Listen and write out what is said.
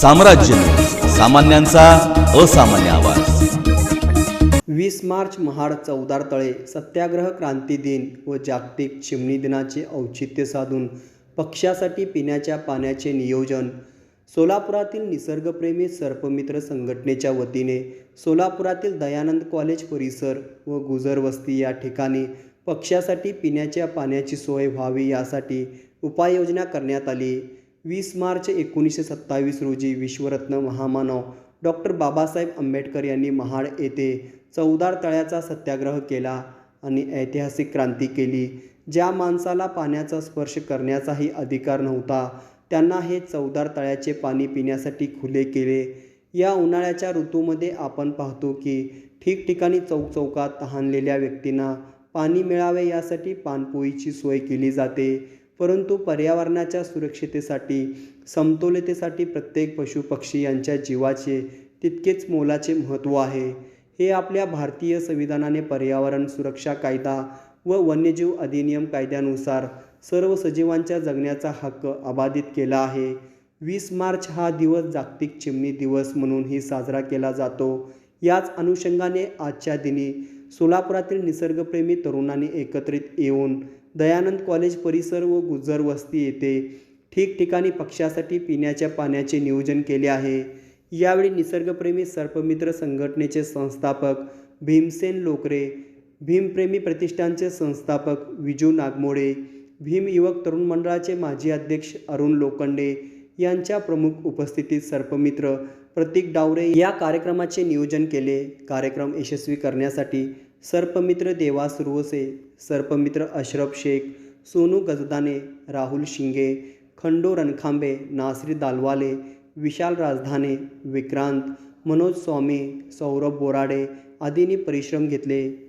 साम्राज्य. सामान्यांचा असामान्य आवाज. वीस मार्च महाड चौदार तळे सत्याग्रह क्रांती दिन व जागतिक चिमणी दिनाचे औचित्य साधून पक्षासाठी पिण्याच्या पाण्याचे नियोजन. सोलापुरातील निसर्गप्रेमी सर्पमित्र संघटनेच्या वतीने सोलापुरातील दयानंद कॉलेज परिसर व गुजर वस्ती या ठिकाणी पक्षासाठी पिण्याच्या पाण्याची सोय व्हावी यासाठी उपाययोजना करण्यात आली. वीस मार्च एकोणीसशे सत्तावीस रोजी विश्वरत्न महामानव डॉक्टर बाबासाहेब आंबेडकर यांनी महाड येथे चौदार तळ्याचा सत्याग्रह केला आणि ऐतिहासिक क्रांती केली. ज्या माणसाला पाण्याचा स्पर्श करण्याचाही अधिकार नव्हता त्यांना हे चौदार तळ्याचे पाणी पिण्यासाठी खुले केले. या उन्हाळ्याच्या ऋतूमध्ये आपण पाहतो की ठिकठिकाणी चौकचौकात तहानलेल्या व्यक्तींना पाणी मिळावे यासाठी पाणपोईची सोय केली जाते. परंतु पर्यावरणाच्या सुरक्षितेसाठी समतोलतेसाठी प्रत्येक पशुपक्षी यांच्या जीवाचे तितकेच मोलाचे महत्त्व आहे. हे आपल्या भारतीय संविधानाने पर्यावरण सुरक्षा कायदा व वन्यजीव अधिनियम कायद्यानुसार सर्व सजीवांच्या जगण्याचा हक्क अबाधित केला आहे. वीस मार्च हा दिवस जागतिक चिमणी दिवस म्हणूनही साजरा केला जातो. याच अनुषंगाने आजच्या दिनी सोलापुरातील निसर्गप्रेमी तरुणांनी एकत्रित येऊन दयानंद कॉलेज परिसर व गुजर वस्ती येथे ठिकठिकाणी पक्ष्यासाठी पिण्याच्या पाण्याचे नियोजन केले आहे. यावेळी निसर्गप्रेमी सर्पमित्र संघटनेचे संस्थापक भीमसेन लोकरे भीमप्रेमी प्रतिष्ठानचे संस्थापक विजू नागमोडे भीम युवक तरुण मंडळाचे माजी अध्यक्ष अरुण लोखंडे यांच्या प्रमुख उपस्थितीत सर्पमित्र प्रतीक डावरे या कार्यक्रमाचे नियोजन केले. कार्यक्रम यशस्वी करण्यासाठी सर्पमित्र देवास रुवसे सर्पमित्र अशरफ शेख सोनू गजदाने राहुल शिंगे खंडो रणखांबे नासरी दालवाले विशाल राजधाने विक्रांत मनोज स्वामी सौरभ बोराडे आदींनी परिश्रम घेतले.